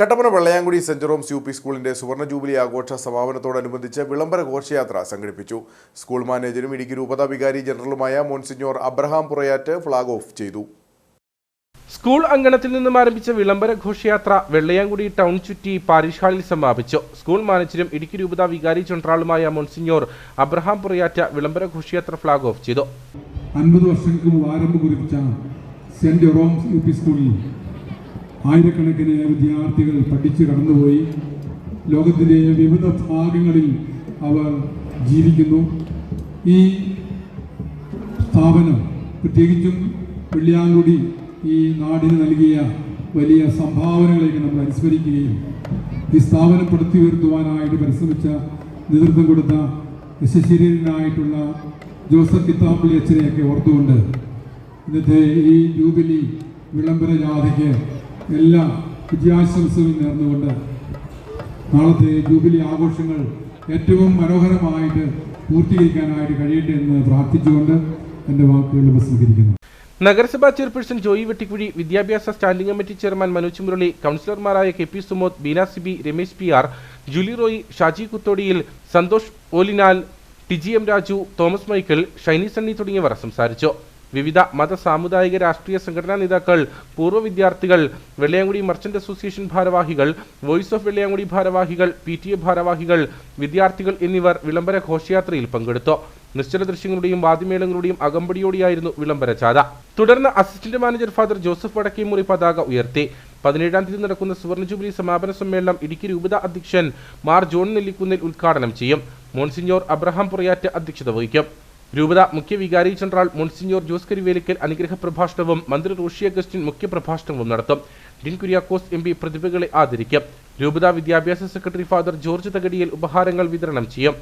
Kattappana Vellayamkudy saint Jerome's U P സ്കൂളിന്റെ സുവർണ jubilee ആഘോഷ സമാപനത്തോടനുബന്ധിച്ച് വിളംബര ഘോഷയാത്ര സംഘടിപ്പിച്ചു. സ്കൂൾ മാനേജരും ഇടുക്കി രൂപതാ വികാരി ജനറലുമായ monsignor Abraham Purayattu flag off ചെയ്തു. സ്കൂൾ അങ്കണത്തിൽ നിന്നും ആരംഭിച്ച വിളംബര ഘോഷയാത്ര വെള്ളയാങ്കുടി ടൗൺ ചുറ്റി പാരിഷ് ഹാളിൽ സമാപിച്ചു. സ്കൂൾ മാനേജരും ഇടുക്കി രൂപതാ വികാരി ജനറാളുമായ മോൺസിഞ്ഞോർ അബ്രഹാം പുറയാറ്റ വിളംബര ഘോഷയാത്ര ഫ്ളാഗ് ഓഫ് ചെയ്തു. അൻപത് വർഷങ്ങൾക്ക് മുമ്പ് ആരംഭം കുറിച്ച സെന്റ് ജെറോംസ് യു പി സ്കൂളിൽ ആയിരക്കണക്കിന് വിദ്യാർത്ഥികൾ പഠിച്ചു കടന്നുപോയി. ലോകത്തിന്റെ വിവിധ ഭാഗങ്ങളിൽ അവർ ജീവിക്കുന്നു. ഈ സ്ഥാപനം പ്രത്യേകിച്ചും വെള്ളിയാങ്കുടി ഈ നാടിന് നൽകിയ വലിയ സംഭാവനകളെയൊക്കെ നമ്മൾ അനുസ്മരിക്കുകയും ഈ സ്ഥാപനം പടുത്തുയർത്തുവാനായിട്ട് പരിശ്രമിച്ച നേതൃത്വം കൊടുത്ത യശശരീരനായിട്ടുള്ള ജോസഫ് കിത്താമ്പള്ളി അച്ഛനെയൊക്കെ ഓർത്തുകൊണ്ട് ഇന്നത്തെ ഈ ജൂബിലി വിളംബര ജാഥയ്ക്ക് എല്ലാ വിജയാശംസകളും നേർന്നുകൊണ്ട് നാളത്തെ ജൂബിലി ആഘോഷങ്ങൾ ഏറ്റവും മനോഹരമായിട്ട് പൂർത്തീകരിക്കാനായിട്ട് കഴിയട്ടെ എന്ന് പ്രാർത്ഥിച്ചുകൊണ്ട് എന്റെ വാക്കുകൾ ഉപസംഹരിക്കുന്നു. നഗരസഭാ ചെയർപേഴ്സൺ ജോയി വെട്ടിക്കുഴി വിദ്യാഭ്യാസ standing committee chairman Manoj Murali കൗൺസിലർമാരായ K P Sumod Beena Sibi Ramesh P R Julie Roy Shaji Kuthodiyil Santhosh Olinal Tiji M Raju Thomas Michael Shiny Sunny തുടങ്ങിയവർ സംസാരിച്ചു. വിവിധ മത സാമുദായിക രാഷ്ട്രീയ സംഘടനാ നേതാക്കൾ പൂർവ വിദ്യാർത്ഥികൾ വെള്ളയാങ്കുടി മർച്ചന്റ് അസോസിയേഷൻ ഭാരവാഹികൾ വോയിസ് ഓഫ് വെള്ളയാങ്കുടി ഭാരവാഹികൾ പി ടി എ ഭാരവാഹികൾ വിദ്യാർത്ഥികൾ എന്നിവർ വിളംബര ഘോഷയാത്രയിൽ പങ്കെടുത്തു. നിശ്ചല ദൃശ്യങ്ങളുടെയും വാദ്യമേളങ്ങളുടെയും അകമ്പടിയോടെയായിരുന്നു വിളംബര ചാത. തുടർന്ന് assistant manager father Joseph Vadakkemuri പതാക ഉയർത്തി. പതിനേഴാം തീയതി നടക്കുന്ന സുവർണ ജൂബിലി സമാപന സമ്മേളനം ഇടുക്കി രൂപത അധ്യക്ഷൻ മാർ ജോൺ നെല്ലിക്കുന്നിൽ ഉദ്ഘാടനം ചെയ്യും. മോൺസിഞ്ഞോർ അബ്രഹാം പുറയാറ്റ് അധ്യക്ഷത വഹിക്കും. രൂപത മുഖ്യ വികാരി ജനറൽ മുൻസിഞ്ഞോർ ജോസ് കരിവേലിക്കൽ അനുഗ്രഹ പ്രഭാഷണവും മന്ത്രി റോഷി അഗസ്റ്റിൻ മുഖ്യപ്രഭാഷണവും നടത്തും. ഡിൻ കുര്യാക്കോസ് എം പി പ്രതിഭകളെ ആദരിക്കും. രൂപത വിദ്യാഭ്യാസ സെക്രട്ടറി ഫാദർ ജോർജ് തകടിയിൽ ഉപഹാരങ്ങൾ വിതരണം ചെയ്യും.